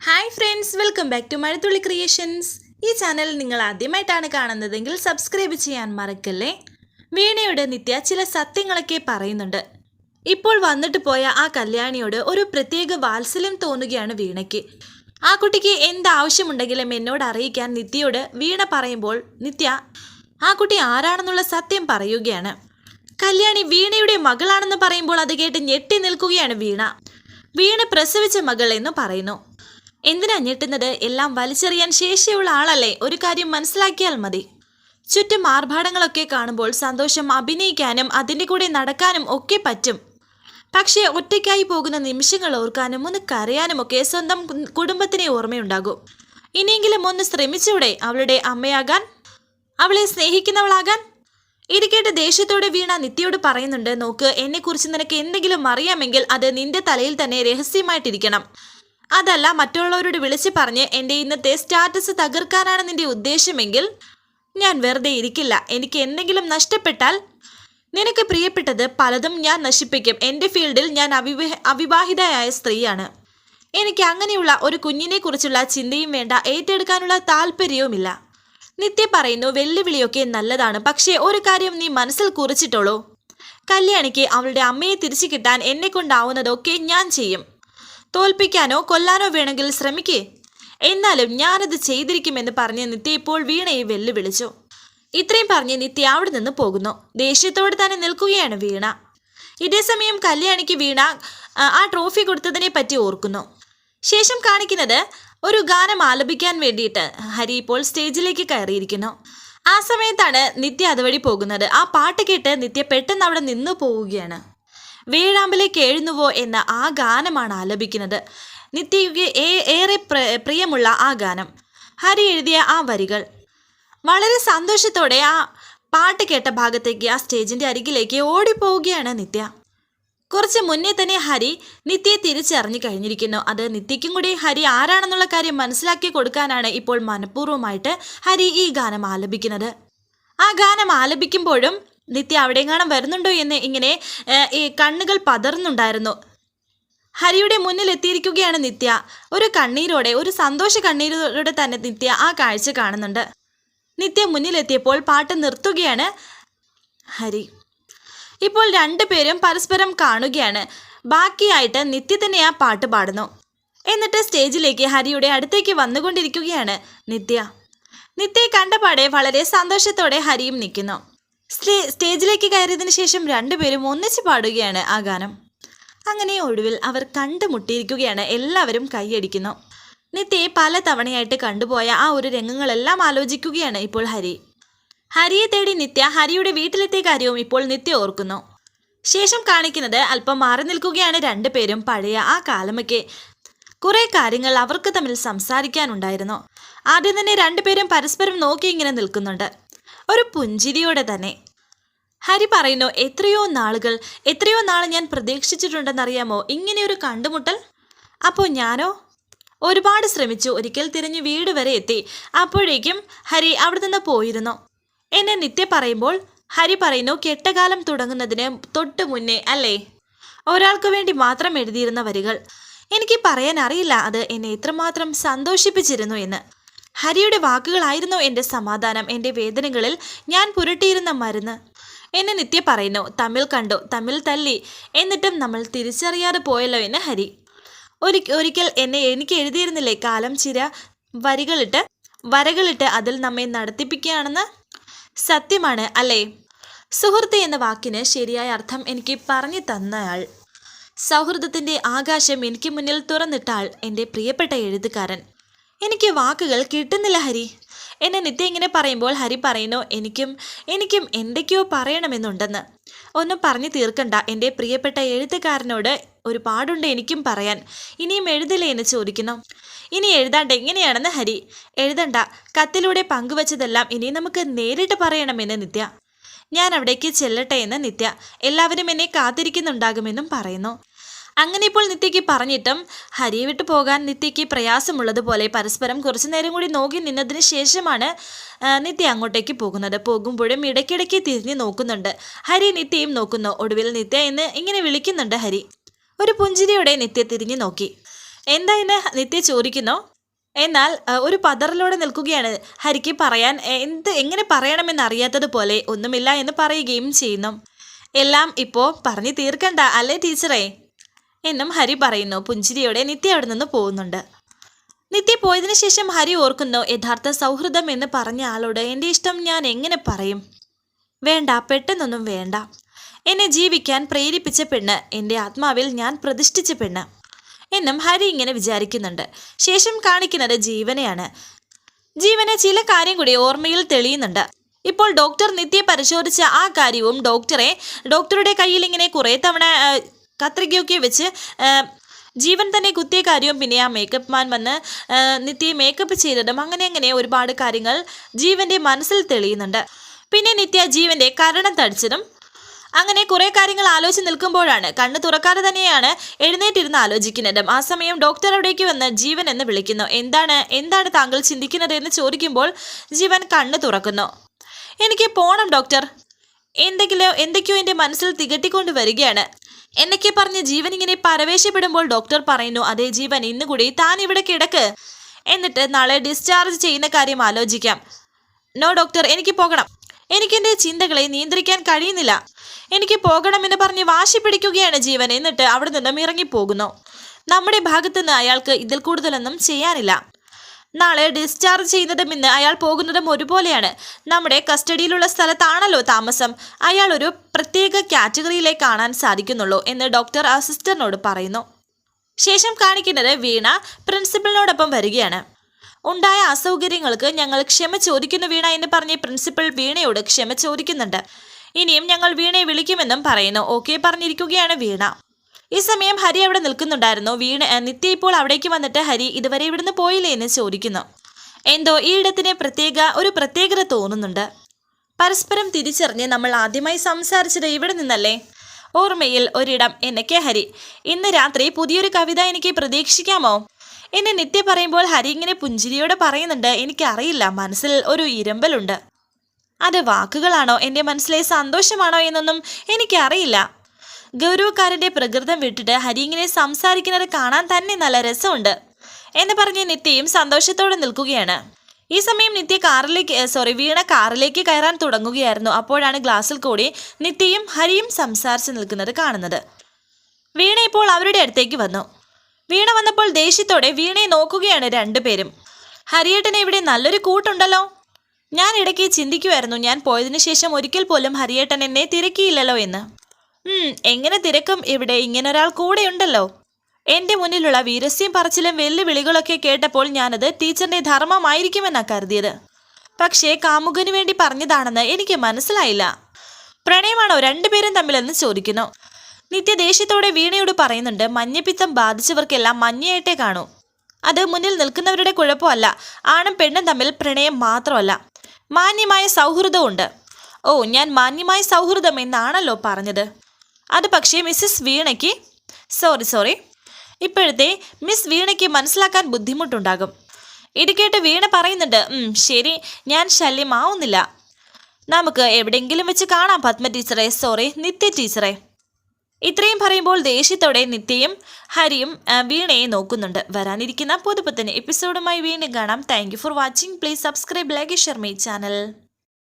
Hi friends welcome back to Mazhathulli creations ഈ channel നിങ്ങൾ ആദ്യമായിട്ടാണ് കാണുന്നതെങ്കിൽ സബ്സ്ക്രൈബ് ചെയ്യാൻ മറക്കല്ലേ? വീണയുടെ നിത്യ ചില സത്യങ്ങളൊക്കെ പറയുന്നുണ്ട്. ഇപ്പോൾ വന്നിട്ട് പോയ ആ കല്യാണിയോട് ഒരു പ്രത്യേക വാത്സല്യം തോന്നുകയാണ് വീണയ്ക്ക്. ആ കുട്ടിക്ക് എന്താവശ്യമുണ്ടെങ്കിലും എന്നോട് അറിയിക്കാൻ നിത്യയോട് വീണ പറയുമ്പോൾ നിത്യ ആ കുട്ടി ആരാണെന്നുള്ള സത്യം പറയുകയാണ്. കല്യാണി വീണയുടെ മകളാണെന്ന് പറയുമ്പോൾ അത് കേട്ട് ഞെട്ടി നിൽക്കുകയാണ് വീണ. വീണ പ്രസവിച്ച മകൾ എന്ന് പറയുന്നു. എന്തിനാ ഞെട്ടുന്നത്? എല്ലാം വലിച്ചെറിയാൻ ശേഷിയുള്ള ആളല്ലേ? ഒരു കാര്യം മനസ്സിലാക്കിയാൽ മതി. ചുറ്റും ആർഭാടങ്ങളൊക്കെ കാണുമ്പോൾ സന്തോഷം അഭിനയിക്കാനും അതിന്റെ കൂടെ നടക്കാനും ഒക്കെ പറ്റും. പക്ഷേ ഒറ്റയ്ക്കായി പോകുന്ന നിമിഷങ്ങൾ ഓർക്കാനും ഒന്ന് കരയാനും ഒക്കെ സ്വന്തം കുടുംബത്തിനെ ഓർമ്മയുണ്ടാകും. ഇനിയെങ്കിലും ഒന്ന് ശ്രമിച്ചൂടെ അവളുടെ അമ്മയാകാൻ? അവളെ സ്നേഹിക്കുന്നവളാകാൻ? ഇത് കേട്ട് ദേഷ്യത്തോടെ വീണ നിത്യയോട് പറയുന്നുണ്ട് നോക്ക് എന്നെക്കുറിച്ച് നിനക്ക് എന്തെങ്കിലും അറിയാമെങ്കിൽ അത് നിന്റെ തലയിൽ തന്നെ രഹസ്യമായിട്ടിരിക്കണം. അതല്ല മറ്റുള്ളവരോട് വിളിച്ച് പറഞ്ഞ് എന്റെ ഇന്നത്തെ സ്റ്റാറ്റസ് തകർക്കാനാണ് നിന്റെ ഉദ്ദേശമെങ്കിൽ ഞാൻ വെറുതെ ഇരിക്കില്ല. എനിക്ക് എന്തെങ്കിലും നഷ്ടപ്പെട്ടാൽ നിനക്ക് പ്രിയപ്പെട്ടത് പലതും ഞാൻ നശിപ്പിക്കും. എന്റെ ഫീൽഡിൽ ഞാൻ അവിവാഹ അവിവാഹിതയായ സ്ത്രീയാണ്. എനിക്ക് അങ്ങനെയുള്ള ഒരു കുഞ്ഞിനെ കുറിച്ചുള്ള ചിന്തയും വേണ്ട ഏറ്റെടുക്കാനുള്ള താല്പര്യവുമില്ല നിത്യ പറയുന്നു വെല്ലുവിളിയൊക്കെ നല്ലതാണ്. പക്ഷേ ഒരു കാര്യം നീ മനസ്സിൽ കുറിച്ചിട്ടോളൂ. കല്യാണിക്ക് അവളുടെ അമ്മയെ തിരിച്ചു കിട്ടാൻ എന്നെ കൊണ്ടാവുന്നതൊക്കെ ഞാൻ ചെയ്യും. തോൽപ്പിക്കാനോ കൊല്ലാനോ വേണമെങ്കിൽ ശ്രമിക്കേ. എന്നാലും ഞാനത് ചെയ്തിരിക്കുമെന്ന് പറഞ്ഞ് നിത്യ ഇപ്പോൾ വീണയെ വെല്ലുവിളിച്ചു. ഇത്രയും പറഞ്ഞ് നിത്യ അവിടെ നിന്ന് പോകുന്നു. ദേഷ്യത്തോടെ തന്നെ നിൽക്കുകയാണ് വീണ. ഇതേസമയം കല്യാണിക്ക് വീണ ആ, ട്രോഫി കൊടുത്തതിനെ പറ്റി ഓർക്കുന്നു. ശേഷം കാണിക്കുന്നത് ഒരു ഗാനം ആലപിക്കാൻ വേണ്ടിയിട്ട് ഹരി ഇപ്പോൾ സ്റ്റേജിലേക്ക് കയറിയിരിക്കുന്നു. ആ സമയത്താണ് നിത്യ അതുവഴി പോകുന്നത്. ആ പാട്ട് കേട്ട് നിത്യ പെട്ടെന്ന് അവിടെ നിന്നു പോവുകയാണ്. വേഴാമ്പലേക്ക് എഴുന്നുവോ എന്ന ആ ഗാനമാണ് ആലപിക്കുന്നത്. നിത്യയ്ക്ക് ഏറെ പ്ര- പ്രിയമുള്ള ആ ഗാനം. ഹരി എഴുതിയ ആ വരികൾ. വളരെ സന്തോഷത്തോടെ ആ പാട്ട് കേട്ട ഭാഗത്തേക്ക് ആ സ്റ്റേജിന്റെ അരികിലേക്ക് ഓടിപ്പോവുകയാണ് നിത്യ. കുറച്ച് മുന്നേ തന്നെ ഹരി നിത്യയെ തിരിച്ചറിഞ്ഞു കഴിഞ്ഞിരിക്കുന്നു. അത് നിത്യയ്ക്കും കൂടി ഹരി ആരാണെന്നുള്ള കാര്യം മനസ്സിലാക്കി കൊടുക്കാനാണ് ഇപ്പോൾ മനഃപൂർവമായിട്ട് ഹരി ഈ ഗാനം ആലപിക്കുന്നത്. ആ ഗാനം ആലപിക്കുമ്പോഴും നിത്യ അവിടെങ്ങാണം വരുന്നുണ്ടോ എന്ന് ഇങ്ങനെ ഈ കണ്ണുകൾ പതർന്നുണ്ടായിരുന്നു ഹരിയുടെ മുന്നിൽ എത്തിയിരിക്കുകയാണ് നിത്യ. ഒരു കണ്ണീരോടെ ഒരു സന്തോഷ കണ്ണീരോടെ തന്നെ നിത്യ ആ കാഴ്ച കാണുന്നുണ്ട്. നിത്യ മുന്നിലെത്തിയപ്പോൾ പാട്ട് നിർത്തുകയാണ് ഹരി. ഇപ്പോൾ രണ്ടുപേരും പരസ്പരം കാണുകയാണ്. ബാക്കിയായിട്ട് നിത്യ തന്നെ ആ പാട്ട് പാടുന്നു. എന്നിട്ട് സ്റ്റേജിലേക്ക് ഹരിയുടെ അടുത്തേക്ക് വന്നുകൊണ്ടിരിക്കുകയാണ് നിത്യ. നിത്യയെ കണ്ടപാടെ വളരെ സന്തോഷത്തോടെ ഹരിയും നിൽക്കുന്നു. സ്റ്റേജിലേക്ക് കയറിയതിനു ശേഷം രണ്ടുപേരും ഒന്നിച്ച് പാടുകയാണ് ആ ഗാനം. അങ്ങനെ ഒടുവിൽ അവർ കണ്ടുമുട്ടിയിരിക്കുകയാണ്. എല്ലാവരും കൈയടിക്കുന്നു. നിത്യയെ പല തവണയായിട്ട് കണ്ടുപോയ ആ ഒരു രംഗങ്ങളെല്ലാം ആലോചിക്കുകയാണ് ഇപ്പോൾ ഹരി. ഹരിയെ തേടി നിത്യ ഹരിയുടെ വീട്ടിലെത്തിയ കാര്യവും ഇപ്പോൾ നിത്യ ഓർക്കുന്നു. ശേഷം കാണിക്കുന്നത് അല്പം മാറി നിൽക്കുകയാണ് രണ്ടുപേരും പഴയ ആ കാലമൊക്കെ. കുറേ കാര്യങ്ങൾ അവർക്ക് തമ്മിൽ സംസാരിക്കാനുണ്ടായിരുന്നു. ആദ്യം തന്നെ രണ്ടുപേരും പരസ്പരം നോക്കി ഇങ്ങനെ നിൽക്കുന്നുണ്ട്. ഒരു പുഞ്ചിരിയോടെ തന്നെ. ഹരി പറയുന്നു എത്രയോ നാളുകൾ എത്രയോ നാൾ ഞാൻ പ്രതീക്ഷിച്ചിട്ടുണ്ടെന്നറിയാമോ? ഇങ്ങനെയൊരു കണ്ടുമുട്ടൽ? അപ്പോൾ ഞാനോ? ഒരുപാട് ശ്രമിച്ചു ഒരിക്കൽ തിരിഞ്ഞ് വീട് വരെ എത്തി. അപ്പോഴേക്കും ഹരി അവിടെ നിന്ന് പോയിരുന്നു. എന്നെ നിത്യ പറയുമ്പോൾ ഹരി പറയുന്നു കെട്ടകാലം തുടങ്ങുന്നതിന് തൊട്ട് മുന്നേ അല്ലേ? ഒരാൾക്ക് വേണ്ടി മാത്രം എഴുതിയിരുന്ന വരികൾ. എനിക്ക് പറയാൻ അറിയില്ല അത് എന്നെ എത്രമാത്രം സന്തോഷിപ്പിച്ചിരുന്നു എന്ന്. ഹരിയുടെ വാക്കുകളായിരുന്നു എന്റെ സമാധാനം എന്റെ വേദനകളിൽ ഞാൻ പുരട്ടിയിരുന്ന മരുന്ന്. എന്നെ നിത്യ പറയുന്നു തമ്മിൽ കണ്ടു തമ്മിൽ തല്ലി. എന്നിട്ടും നമ്മൾ തിരിച്ചറിയാതെ പോയല്ലോ എന്ന് ഹരി. ഒരി ഒരിക്കൽ എന്നെ എനിക്ക് എഴുതിയിരുന്നില്ലേ കാലം ചിര വരികളിട്ട്? വരകളിട്ട് അതിൽ നമ്മെ നടത്തിപ്പിക്കുകയാണെന്ന്? സത്യമാണ് അല്ലേ? സുഹൃത്ത് എന്ന വാക്കിന് ശരിയായ അർത്ഥം എനിക്ക് പറഞ്ഞു തന്നയാൾ. സൗഹൃദത്തിന്റെ ആകാശം എനിക്ക് മുന്നിൽ തുറന്നിട്ടാൾ എന്റെ പ്രിയപ്പെട്ട എഴുത്തുകാരൻ. എനിക്ക് വാക്കുകൾ കിട്ടുന്നില്ല ഹരി. എന്നെ നിത്യ ഇങ്ങനെ പറയുമ്പോൾ ഹരി പറയുന്നു എനിക്കും എനിക്കും എന്തൊക്കെയോ പറയണമെന്നുണ്ടെന്ന്. ഒന്നും പറഞ്ഞു തീർക്കണ്ട. എന്റെ പ്രിയപ്പെട്ട എഴുത്തുകാരനോട് ഒരുപാടുണ്ട് എനിക്കും പറയാൻ. ഇനിയും എഴുതില്ലേ എന്ന് ചോദിക്കുന്നു. ഇനി എഴുതാണ്ട് എങ്ങനെയാണെന്ന് ഹരി? എഴുതണ്ട. കത്തിലൂടെ പങ്കുവച്ചതെല്ലാം ഇനി നമുക്ക് നേരിട്ട് പറയണമെന്ന് നിത്യ. ഞാൻ അവിടേക്ക് ചെല്ലട്ടെ എന്ന് നിത്യ. എല്ലാവരും എന്നെ കാത്തിരിക്കുന്നുണ്ടാകുമെന്നും പറയുന്നു. അങ്ങനെ ഇപ്പോൾ നിത്യയ്ക്ക് പറഞ്ഞിട്ടും ഹരിയെ വിട്ടു പോകാൻ നിത്യയ്ക്ക് പ്രയാസമുള്ളതുപോലെ പരസ്പരം കുറച്ചു നേരം കൂടി നോക്കി നിന്നതിന് ശേഷമാണ് നിത്യ അങ്ങോട്ടേക്ക് പോകുന്നത്. പോകുമ്പോഴും ഇടയ്ക്കിടയ്ക്ക് തിരിഞ്ഞ് നോക്കുന്നുണ്ട്. ഹരി നിത്യയും നോക്കുന്നു. ഒടുവിൽ നിത്യ എന്ന് ഇങ്ങനെ വിളിക്കുന്നുണ്ട് ഹരി. ഒരു പുഞ്ചിരിയോടെ നിത്യ തിരിഞ്ഞു നോക്കി. എന്താ എന്ന് നിത്യ ചോദിക്കുന്നു. എന്നാൽ ഒരു പതറിലൂടെ നിൽക്കുകയാണ്. ഹരിക്ക് പറയാൻ എന്ത് എങ്ങനെ പറയണമെന്ന് അറിയാത്തതുപോലെ ഒന്നുമില്ല എന്ന് പറയുകയും ചെയ്യുന്നു. എല്ലാം ഇപ്പോൾ പറഞ്ഞു തീർക്കണ്ട അല്ലേ ടീച്ചറേ? എന്നും ഹരി പറയുന്നു പുഞ്ചിരിയോടെ നിത്യ അവിടെ നിന്ന് പോകുന്നുണ്ട്. നിത്യ പോയതിനു ശേഷം ഹരി ഓർക്കുന്നു യഥാർത്ഥ സൗഹൃദം എന്ന് പറഞ്ഞ ആളോട് എന്റെ ഇഷ്ടം ഞാൻ എങ്ങനെ പറയും? വേണ്ട പെട്ടെന്നൊന്നും വേണ്ട. എന്നെ ജീവിക്കാൻ പ്രേരിപ്പിച്ച പെണ്ണ് എന്റെ ആത്മാവിൽ ഞാൻ പ്രതിഷ്ഠിച്ച പെണ്ണ്. എന്നും ഹരി ഇങ്ങനെ വിചാരിക്കുന്നുണ്ട്. ശേഷം കാണിക്കുന്നത് ജീവനെയാണ്. ജീവന് ചില കാര്യം കൂടി ഓർമ്മയിൽ തെളിയുന്നുണ്ട്. ഇപ്പോൾ ഡോക്ടർ നിത്യെ പരിശോധിച്ച ആ കാര്യവും ഡോക്ടറെ ഡോക്ടറുടെ കയ്യിൽ ഇങ്ങനെ കുറേ തവണ കത്രികയൊക്കെ വെച്ച് ജീവൻ തന്നെ കുത്തിയ കാര്യവും പിന്നെ ആ മേക്കപ്പ് മാൻ വന്ന് നിത്യയെ മേക്കപ്പ് ചെയ്തതും അങ്ങനെ അങ്ങനെ ഒരുപാട് കാര്യങ്ങൾ ജീവന്റെ മനസ്സിൽ തെളിയുന്നുണ്ട്. പിന്നെ നിത്യ ജീവന്റെ കരണം തടിച്ചതും അങ്ങനെ കുറേ കാര്യങ്ങൾ ആലോചിച്ച് നിൽക്കുമ്പോഴാണ് കണ്ണ് തുറക്കാതെ തന്നെയാണ് എഴുന്നേറ്റിരുന്ന് ആലോചിക്കുന്നത്. ആ സമയം ഡോക്ടർ അവിടേക്ക് വന്ന് ജീവൻ എന്ന് വിളിക്കുന്നു. എന്താണ് എന്താണ് താങ്കൾ ചിന്തിക്കുന്നത് എന്ന് ചോദിക്കുമ്പോൾ ജീവൻ കണ്ണ് തുറക്കുന്നു. എനിക്ക് പോണം ഡോക്ടർ എന്തെങ്കിലും എന്തൊക്കെയോ എന്റെ മനസ്സിൽ തികട്ടിക്കൊണ്ട് വരികയാണ്. എന്നൊക്കെ പറഞ്ഞ് ജീവൻ ഇങ്ങനെ പരവേശപ്പെടുമ്പോൾ ഡോക്ടർ പറയുന്നു അതേ ജീവൻ ഇന്നുകൂടി താൻ ഇവിടെ കിടക്ക്. എന്നിട്ട് നാളെ ഡിസ്ചാർജ് ചെയ്യുന്ന കാര്യം ആലോചിക്കാം. നോ ഡോക്ടർ എനിക്ക് പോകണം. എനിക്കെന്റെ ചിന്തകളെ നിയന്ത്രിക്കാൻ കഴിയുന്നില്ല. എനിക്ക് പോകണമെന്ന് പറഞ്ഞ് വാശി പിടിക്കുകയാണ് ജീവൻ. എന്നിട്ട് അവിടെ നിന്നും ഇറങ്ങിപ്പോകുന്നു. നമ്മുടെ ഭാഗത്തുനിന്ന് അയാൾക്ക് ഇതിൽ കൂടുതലൊന്നും ചെയ്യാനില്ല. നാളെ ഡിസ്ചാർജ് ചെയ്യുന്നതും ഇന്ന് അയാൾ പോകുന്നതും ഒരുപോലെയാണ്. നമ്മുടെ കസ്റ്റഡിയിലുള്ള സ്ഥലത്താണല്ലോ താമസം. അയാൾ ഒരു പ്രത്യേക കാറ്റഗറിയിലേ കാണാൻ സാധിക്കുന്നുള്ളൂ എന്ന് ഡോക്ടർ അസിസ്റ്ററിനോട് പറയുന്നു. ശേഷം കാണിക്കുന്നത് വീണ പ്രിൻസിപ്പലിനോടൊപ്പം വരികയാണ്. ഉണ്ടായ അസൗകര്യങ്ങൾക്ക് ഞങ്ങൾ ക്ഷമ ചോദിക്കുന്നു വീണ എന്ന് പറഞ്ഞ് പ്രിൻസിപ്പൽ വീണയോട് ക്ഷമ ചോദിക്കുന്നുണ്ട്. ഇനിയും ഞങ്ങൾ വീണയെ വിളിക്കുമെന്നും പറയുന്നു. ഓക്കെ പറഞ്ഞിരിക്കുകയാണ് വീണ. ഈ സമയം ഹരി അവിടെ നിൽക്കുന്നുണ്ടായിരുന്നു. വീണ് നിത്യ ഇപ്പോൾ അവിടേക്ക് വന്നിട്ട് ഹരി ഇതുവരെ ഇവിടുന്ന് പോയില്ലേ? എന്ന് ചോദിക്കുന്നു. എന്തോ ഈ ഇടത്തിന് പ്രത്യേക ഒരു പ്രത്യേകത തോന്നുന്നുണ്ട്. പരസ്പരം തിരിച്ചറിഞ്ഞ് നമ്മൾ ആദ്യമായി സംസാരിച്ചത് ഇവിടെ നിന്നല്ലേ? ഓർമ്മയിൽ ഒരിടം എന്നൊക്കെ ഹരി ഇന്ന് രാത്രി പുതിയൊരു കവിത എനിക്ക് പ്രതീക്ഷിക്കാമോ? എന്നെ നിത്യ പറയുമ്പോൾ ഹരി ഇങ്ങനെ പുഞ്ചിരിയോടെ പറയുന്നുണ്ട്. എനിക്കറിയില്ല മനസ്സിൽ ഒരു ഇരമ്പലുണ്ട്. അത് വാക്കുകളാണോ? എന്റെ മനസ്സിലെ സന്തോഷമാണോ എന്നൊന്നും എനിക്കറിയില്ല. ഗൗരവക്കാരന്റെ പ്രകൃതം വിട്ടിട്ട് ഹരി സംസാരിക്കുന്നത് കാണാൻ തന്നെ നല്ല രസമുണ്ട്. എന്ന് പറഞ്ഞ് നിത്യയും സന്തോഷത്തോടെ നിൽക്കുകയാണ്. ഈ സമയം നിത്യ കാറിലേക്ക് സോറി വീണ കാറിലേക്ക് കയറാൻ തുടങ്ങുകയായിരുന്നു. അപ്പോഴാണ് ഗ്ലാസ്സിൽ കൂടി നിത്യയും ഹരിയും സംസാരിച്ച് നിൽക്കുന്നത് കാണുന്നത്. വീണ ഇപ്പോൾ അവരുടെ അടുത്തേക്ക് വന്നു. വീണ വന്നപ്പോൾ ദേഷ്യത്തോടെ വീണയെ നോക്കുകയാണ് രണ്ടുപേരും. ഹരിയേട്ടന് ഇവിടെ നല്ലൊരു കൂട്ടുണ്ടല്ലോ. ഞാൻ ഇടയ്ക്ക് ചിന്തിക്കുമായിരുന്നു ഞാൻ പോയതിനു ശേഷം ഒരിക്കൽ പോലും ഹരിയേട്ടൻ എന്നെ തിരക്കിയില്ലല്ലോ എന്ന്. എങ്ങനെ തിരക്കും ഇവിടെ? ഇങ്ങനരാൾ കൂടെ ഉണ്ടല്ലോ എന്റെ മുന്നിലുള്ള വീരസ്യം പറച്ചിലും വെല്ലുവിളികളൊക്കെ കേട്ടപ്പോൾ ഞാനത് ടീച്ചറിന്റെ ധർമ്മമായിരിക്കുമെന്നാ കരുതിയത്. പക്ഷേ കാമുകന് വേണ്ടി പറഞ്ഞതാണെന്ന് എനിക്ക് മനസ്സിലായില്ല. പ്രണയമാണോ രണ്ടുപേരും തമ്മിലെന്ന് ചോദിക്കുന്നു. നിത്യ ദേഷ്യത്തോടെ വീണയോട് പറയുന്നുണ്ട് മഞ്ഞപ്പിത്തം ബാധിച്ചവർക്കെല്ലാം മഞ്ഞയായിട്ടേ കാണൂ. അത് മുന്നിൽ നിൽക്കുന്നവരുടെ കുഴപ്പമല്ല. ആണും പെണ്ണും തമ്മിൽ പ്രണയം മാത്രമല്ല. മാന്യമായ സൗഹൃദമുണ്ട് ഓ ഞാൻ മാന്യമായ സൗഹൃദം എന്നാണല്ലോ പറഞ്ഞത്. അത് പക്ഷേ മിസ്സസ് വീണയ്ക്ക് സോറി സോറി ഇപ്പോഴത്തെ മിസ് വീണയ്ക്ക് മനസ്സിലാക്കാൻ ബുദ്ധിമുട്ടുണ്ടാകും. ഇത് കേട്ട് വീണ പറയുന്നുണ്ട് ശരി ഞാൻ ശല്യമാവുന്നില്ല. നമുക്ക് എവിടെയെങ്കിലും വെച്ച് കാണാം പത്മ ടീച്ചറെ സോറി നിത്യ ടീച്ചറെ. ഇത്രയും പറയുമ്പോൾ ദേഷ്യത്തോടെ നിത്യയും ഹരിയും വീണയെ നോക്കുന്നുണ്ട്. വരാനിരിക്കുന്ന പുതുപുത്തൻ എപ്പിസോഡുമായി വീണ്ടും കാണാം. Thank for watching please subscribe like share my channel